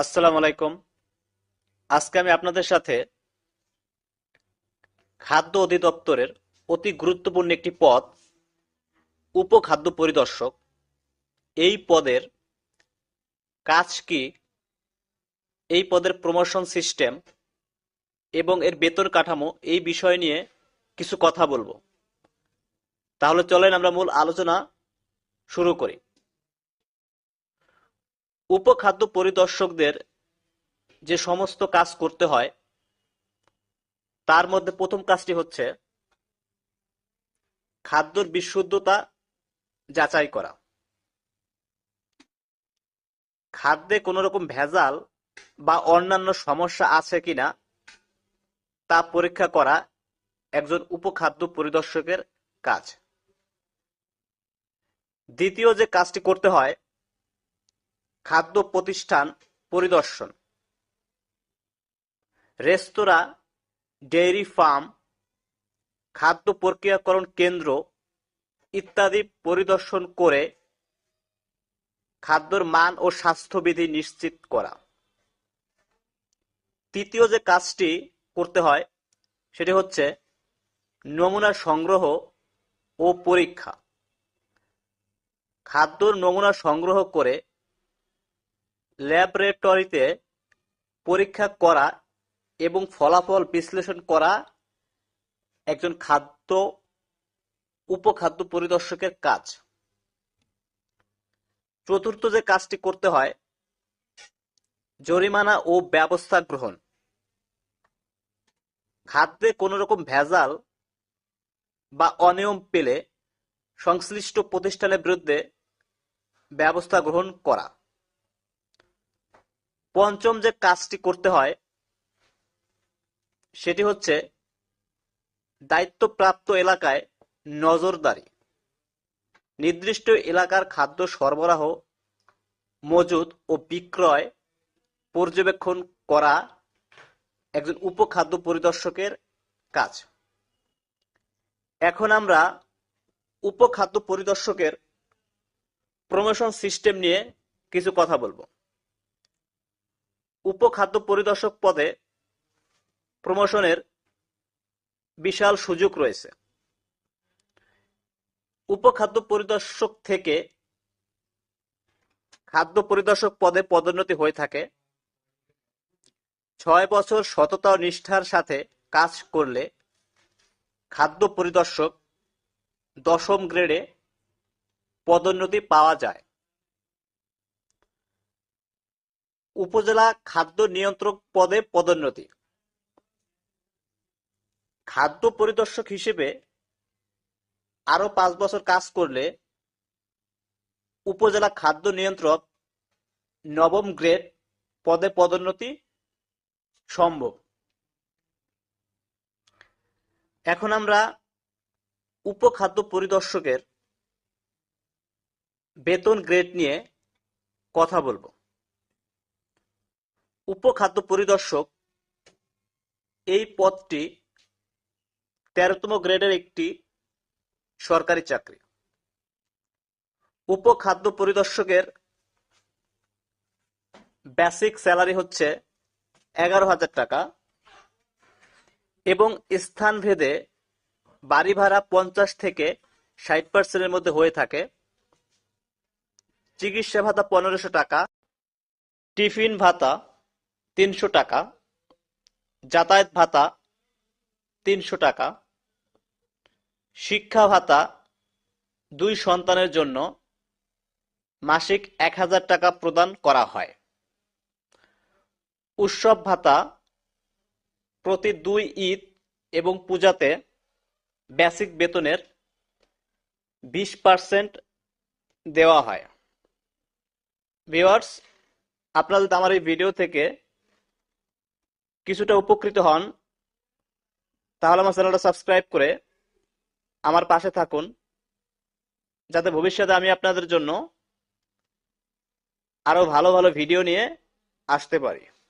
আসসালামু আলাইকুম। আজকে আমি আপনাদের সাথে খাদ্য অধিদপ্তরের অতি গুরুত্বপূর্ণ একটি পদ, উপখাদ্য পরিদর্শক। এই পদের কাজ কি? এই পদের প্রমোশন সিস্টেম এবং এর বেতন কাঠামো, এই বিষয় নিয়ে কিছু কথা বলব। তাহলে চলেন আমরা মূল আলোচনা শুরু করি। উপখাদ্য পরিদর্শকদের যে সমস্ত কাজ করতে হয়, তার মধ্যে প্রথম কাজটি হচ্ছে খাদ্যর বিশুদ্ধতা যাচাই করা। খাদ্যে কোনো রকম ভেজাল বা অন্যান্য সমস্যা আছে কিনা তা পরীক্ষা করা একজন উপখাদ্য পরিদর্শকের কাজ। দ্বিতীয় যে কাজটি করতে হয় খাদ্য প্রতিষ্ঠান পরিদর্শন। রেস্তোরাঁ, ডেইরি ফার্ম, খাদ্য প্রক্রিয়াকরণ কেন্দ্র ইত্যাদি পরিদর্শন করে খাদ্যর মান ও স্বাস্থ্যবিধি নিশ্চিত করা। তৃতীয় যে কাজটি করতে হয়, সেটি হচ্ছে নমুনা সংগ্রহ ও পরীক্ষা। খাদ্যর নমুনা সংগ্রহ করে ল্যাবরেটরিতে পরীক্ষা করা এবং ফলাফল বিশ্লেষণ করা একজন খাদ্য, উপখাদ্য পরিদর্শকের কাজ। চতুর্থ যে কাজটি করতে হয়, জরিমানা ও ব্যবস্থা গ্রহণ। খাদ্যে কোনো রকম ভেজাল বা অনিয়ম পেলে সংশ্লিষ্ট প্রতিষ্ঠানের বিরুদ্ধে ব্যবস্থা গ্রহণ করা। পঞ্চম যে কাজটি করতে হয়, সেটি হচ্ছে দায়িত্বপ্রাপ্ত এলাকায় নজরদারি। নির্দিষ্ট এলাকার খাদ্য সরবরাহ, মজুদ ও বিক্রয় পর্যবেক্ষণ করা একজন উপখাদ্য পরিদর্শকের কাজ। এখন আমরা উপখাদ্য পরিদর্শকের প্রমোশন সিস্টেম নিয়ে কিছু কথা বলব। উপখাদ্য পরিদর্শক পদে প্রমোশনের বিশাল সুযোগ রয়েছে। উপখাদ্য পরিদর্শক থেকে খাদ্য পরিদর্শক পদে পদোন্নতি হয়ে থাকে। ছয় বছর সততা নিষ্ঠার সাথে কাজ করলে খাদ্য পরিদর্শক দশম গ্রেডে পদোন্নতি পাওয়া যায়। উপজেলা খাদ্য নিয়ন্ত্রক পদে পদোন্নতি। খাদ্য পরিদর্শক হিসেবে আরও পাঁচ বছর কাজ করলে উপজেলা খাদ্য নিয়ন্ত্রক নবম গ্রেড পদে পদোন্নতি সম্ভব। এখন আমরা উপখাদ্য পরিদর্শকের বেতন গ্রেড নিয়ে কথা বলব। উপখাদ্য পরিদর্শক এই পদটি তেরোতম গ্রেডের একটি সরকারি চাকরি। উপখাদ্য পরিদর্শকের বেসিক স্যালারি হচ্ছে এগারো হাজার টাকা এবং স্থান ভেদে বাড়ি ভাড়া পঞ্চাশ থেকে ষাট পার্সেন্টের মধ্যে হয়ে থাকে। চিকিৎসা ভাতা পনেরোশো টাকা, টিফিন ভাতা তিনশো টাকা। যাতায়াত ভাতা তিনশো টাকা। শিক্ষা ভাতা দুই সন্তানের জন্য মাসিক এক হাজার টাকা প্রদান করা হয়। উৎসব ভাতা প্রতি দুই ঈদ এবং পূজাতে বেসিক বেতনের বিশ পার্সেন্ট দেওয়া হয়। ভিওয়ার্স আপনারা যদি আমার এই ভিডিও থেকে কিছুটা উপকৃত হন, তাহলে আমার চ্যানেলটা সাবস্ক্রাইব করে আমার পাশে থাকুন, যাতে ভবিষ্যতে আমি আপনাদের জন্য আরও ভালো ভালো ভিডিও নিয়ে আসতে পারি।